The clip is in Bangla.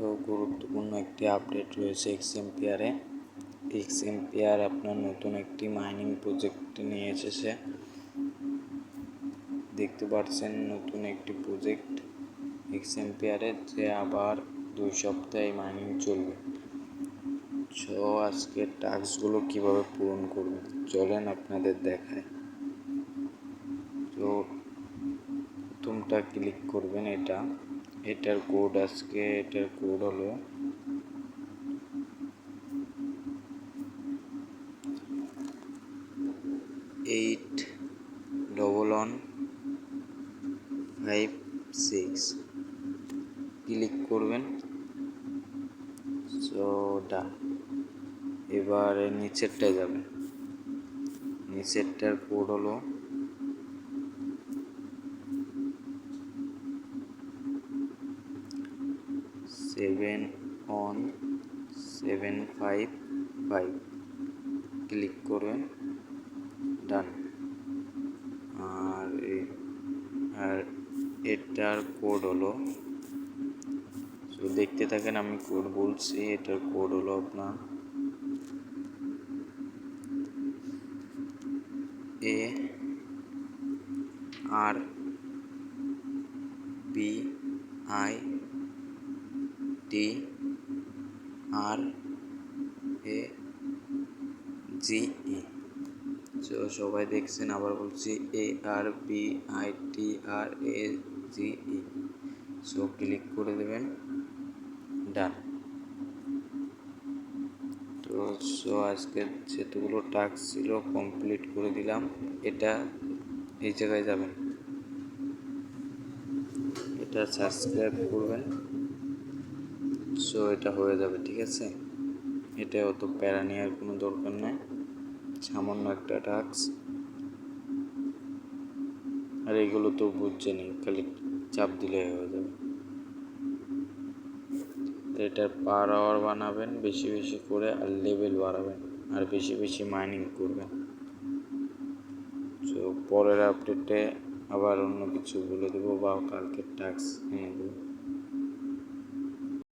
গুরুত্বপূর্ণ একটি আপডেট রয়েছে এক্সএমপিয়ারে এক্সএমপিয়ার আপনার নতুন একটি মাইনিং প্রজেক্ট নিয়ে এসেছে। দেখতে পাচ্ছেন নতুন একটি প্রজেক্ট এক্সএমপিয়ারে যে আবার দুই সপ্তাহে মাইনিং চলবে। সো আজকের টাস্কগুলো কীভাবে পূরণ করবেন চলেন আপনাদের দেখায়। তো, প্রথমটা ক্লিক করবেন এটা। এটার কোড আজকে, এটার কোড হলো eight double one five six click করবেন। সো ডান এবারে নিচেরটায় যাবেন। নিচেরটার কোড হলো seven one seven five five. Click করবেন ডান। আর আর এটার কোড হলো দেখতে থাকেন আমি কোড বলছি, এটার কোড হলো আপনার A R B I T R A G ই তো সবাই দেখছেন, আবার বলছি A R B I T R A G E so click করে দেবেন। ডান তো সো আজকে যেতগুলো টাস্ক ছিল কমপ্লিট করে দিলাম। এটা এই জায়গায় যাবেন। এটা সাবস্ক্রাইব করবেন। সো এটা হয়ে যাবে, ঠিক আছে? এটা অত প্যারা নেওয়ার কোনো দরকার নেই। সামান্য একটা টাস্ক। আর এগুলো তো বুঝছে নেই খালি চাপ দিলে হয়ে যাবে। এটার পার আওয়ার বানাবেন, বেশি বেশি করে, আর লেভেল বাড়াবেন, আর বেশি বেশি মাইনিং করবেন। তো পরের আপডেটে আবার অন্য কিছু বলে দেবো, বা কালকের টাস্ক নিয়ে দেবো।